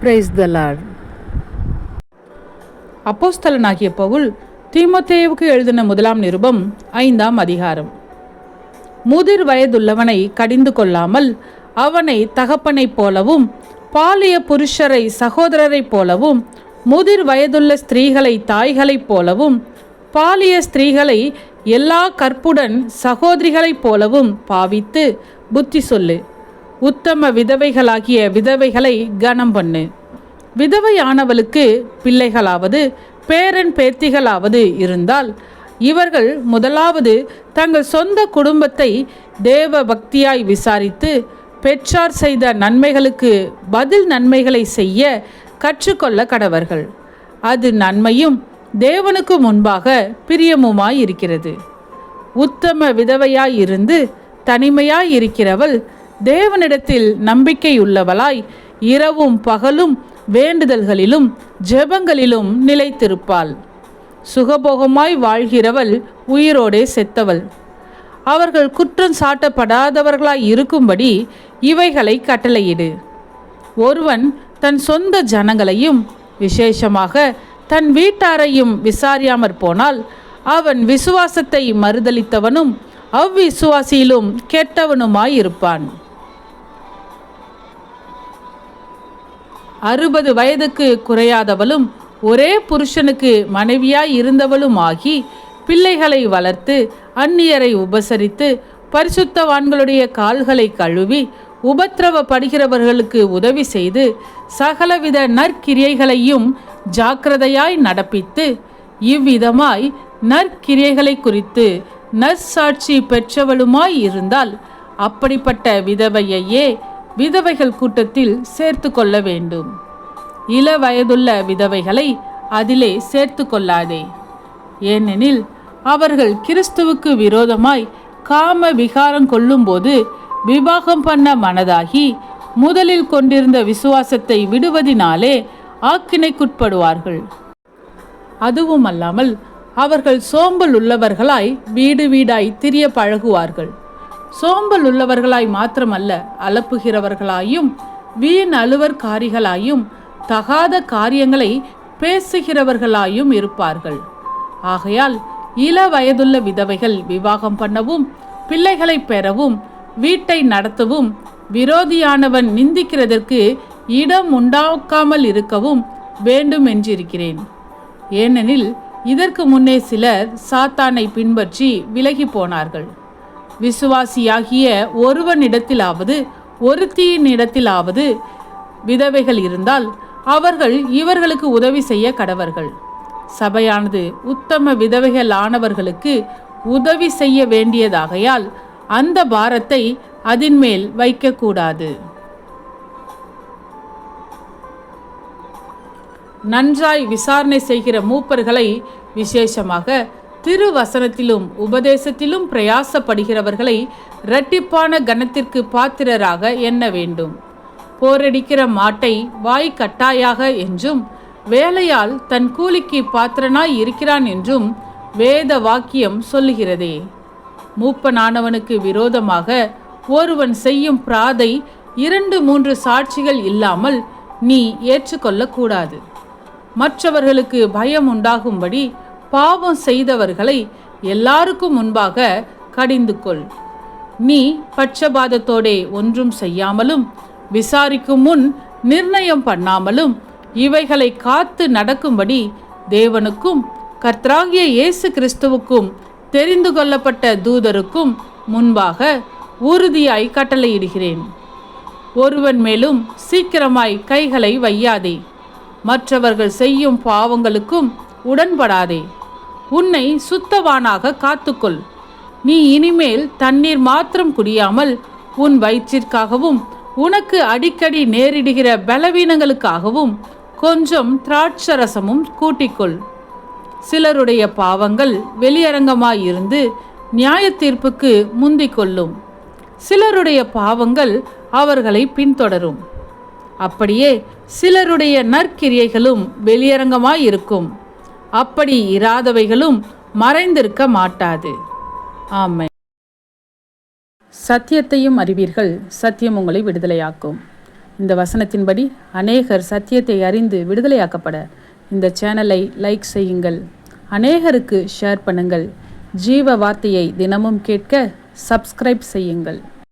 Praise the Lord அப்போஸ்தலனாகிய பவுல் தீமோத்தேயுவுக்கு எழுதின முதலாம் நிருபம் ஐந்தாம் அதிகாரம். முதிர் வயதுள்ளவனை கடிந்து கொள்ளாமல் அவனை தகப்பனைப் போலவும் பாலிய புருஷரை சகோதரரைப் போலவும் முதிர் வயதுள்ள ஸ்திரீகளை தாய்களைப் போலவும் பாலிய ஸ்திரீகளை எல்லா கற்புடன் சகோதரிகளைப் போலவும் பாவித்து புத்தி சொல்லு. உத்தம விதவைகளாகிய விதவைகளை கனம் பண்ணு. விதவையானவளுக்கு பிள்ளைகளாவது பேரன் பேத்திகளாவது இருந்தால் இவர்கள் முதலாவது தங்கள் சொந்த குடும்பத்தை தேவ பக்தியாய் விசாரித்து பெற்றார் செய்த நன்மைகளுக்கு பதில் நன்மைகளை செய்ய கற்றுக்கொள்ள கடவர்கள். அது நன்மையும் தேவனுக்கு முன்பாக பிரியமுமாய் இருக்கிறது. உத்தம விதவையாய் இருந்து தனிமையாய் இருக்கிறவள் தேவனிடத்தில் நம்பிக்கையுள்ளவளாய் இரவும் பகலும் வேண்டுதல்களிலும் ஜெபங்களிலும் நிலைத்திருப்பாள். சுகபோகமாய் வாழ்கிறவள் உயிரோடே செத்தவள். அவர்கள் குற்றம் சாட்டப்படாதவர்களாய் இருக்கும்படி இவைகளை கட்டளையிடு. ஒருவன் தன் சொந்த ஜனங்களையும் விசேஷமாக தன் வீட்டாரையும் விசாரியாமற் போனால் அவன் விசுவாசத்தை மறுதலித்தவனும் அவ்விசுவாசியிலும் கெட்டவனுமாயிருப்பான். அறுபது வயதுக்கு குறையாதவளும் ஒரே புருஷனுக்கு மனைவியாய் இருந்தவளுமாகி பிள்ளைகளை வளர்த்து அந்நியரை உபசரித்து பரிசுத்தவான்களுடைய கால்களை கழுவி உபத்திரவப்படுகிறவர்களுக்கு உதவி செய்து சகலவித நற்கிரியைகளையும் ஜாக்கிரதையாய் நடப்பித்து இவ்விதமாய் நற்கிரியைகளை குறித்து நற்சாட்சி பெற்றவளுமாய் இருந்தால் அப்படிப்பட்ட விதவையையே விதவைகள் கூட்டத்தில் சேர்த்து கொள்ள வேண்டும். இள வயதுள்ள விதவைகளை அதிலே சேர்த்து கொள்ளாதே. ஏனெனில் அவர்கள் கிறிஸ்துவுக்கு விரோதமாய் காம விகாரம் கொள்ளும்போது விவாகம் பண்ண மனதாகி முதலில் கொண்டிருந்த விசுவாசத்தை விடுவதினாலே ஆக்கினைக்குட்படுவார்கள். அதுவும் அல்லாமல் அவர்கள் சோம்பல் உள்ளவர்களாய் வீடு வீடாய் திரிய பழகுவார்கள். சோம்பல் உள்ளவர்களாய் மாத்திரமல்ல அலப்புகிறவர்களாயும் வீண் அலுவற்காரிகளாயும் தகாத காரியங்களை பேசுகிறவர்களாயும் இருப்பார்கள். ஆகையால் இள வயதுள்ள விதவைகள் விவாகம் பண்ணவும் பிள்ளைகளை பெறவும் வீட்டை நடத்தவும் விரோதியானவன் நிந்திக்கிறதற்கு இடம் உண்டாக்காமல் இருக்கவும் வேண்டும் என்றிருக்கிறேன் ஏனெனில் இதற்கு முன்னே சிலர் சாத்தானை பின்பற்றி விலகி போனார்கள். விசுவாசியாகிய ஒருவனிடத்திலாவது ஒருத்தியின் இடத்திலாவது விதவைகள் இருந்தால் அவர்கள் இவர்களுக்கு உதவி செய்ய கடவர்கள். சபையானது உத்தம விதவைகள் ஆனவர்களுக்கு உதவி செய்ய வேண்டியதாகையால் அந்த பாரத்தை அதின்மேல் வைக்கக்கூடாது. நன்றாய் விசாரணை செய்கிற மூப்பர்களை விசேஷமாக திருவசனத்திலும் உபதேசத்திலும் பிரயாசப்படுகிறவர்களை இரட்டிப்பான கனத்திற்கு பாத்திரராக எண்ண வேண்டும். போரடிக்கிற மாட்டை வாய் கட்டாயாக என்றும் வேலையால் தன் கூலிக்கு பாத்திரனாய் இருக்கிறான் என்றும் வேத வாக்கியம் சொல்லுகிறதே. மூப்பனானவனுக்கு விரோதமாக ஒருவன் செய்யும் பிராதை இரண்டு மூன்று சாட்சிகள் இல்லாமல் நீ ஏற்றுக்கொள்ளக்கூடாது. மற்றவர்களுக்கு பயம் உண்டாகும்படி பாவம் செய்தவர்களை எல்லாருக்கும் முன்பாக கடிந்து கொள். நீ பட்சபாதத்தோடே ஒன்றும் செய்யாமலும் விசாரிக்கும் முன் நிர்ணயம் பண்ணாமலும் இவைகளை காத்து நடக்கும்படி தேவனுக்கும் கர்த்தராகிய இயேசு கிறிஸ்துவுக்கும் தெரிந்து கொள்ளப்பட்ட தூதருக்கும் முன்பாக உறுதியாய் கட்டளையிடுகிறேன். ஒருவன் மேலும் சீக்கிரமாய் கைகளை வையாதே. மற்றவர்கள் செய்யும் பாவங்களுக்கும் உடன்படாதே. உன்னை சுத்தவானாக காத்துக்கொள். நீ இனிமேல் தண்ணீர் மாத்திரம் குடியாமல் உன் வயிற்றிற்காகவும் உனக்கு அடிக்கடி நேரிடுகிற பலவீனங்களுக்காகவும் கொஞ்சம் திராட்சரசமும் கூட்டிக்கொள். சிலருடைய பாவங்கள் வெளியரங்கமாயிருந்து நியாய தீர்ப்புக்கு முந்திக் கொள்ளும் சிலருடைய பாவங்கள் அவர்களை பின்தொடரும். அப்படியே சிலருடைய நற்கிரியைகளும் வெளியரங்கமாய் இருக்கும் அப்படி இராதவைகளும் மறைந்திருக்க மாட்டாது. ஆமை சத்தியத்தையும் அறிவீர்கள் சத்தியம் உங்களை விடுதலையாக்கும். இந்த வசனத்தின்படி அநேகர் சத்தியத்தை அறிந்து விடுதலையாக்கப்பட. இந்த சேனலை லைக் செய்யுங்கள். அநேகருக்கு ஷேர் பண்ணுங்கள். ஜீவ வார்த்தையை தினமும் கேட்க சப்ஸ்கிரைப் செய்யுங்கள்.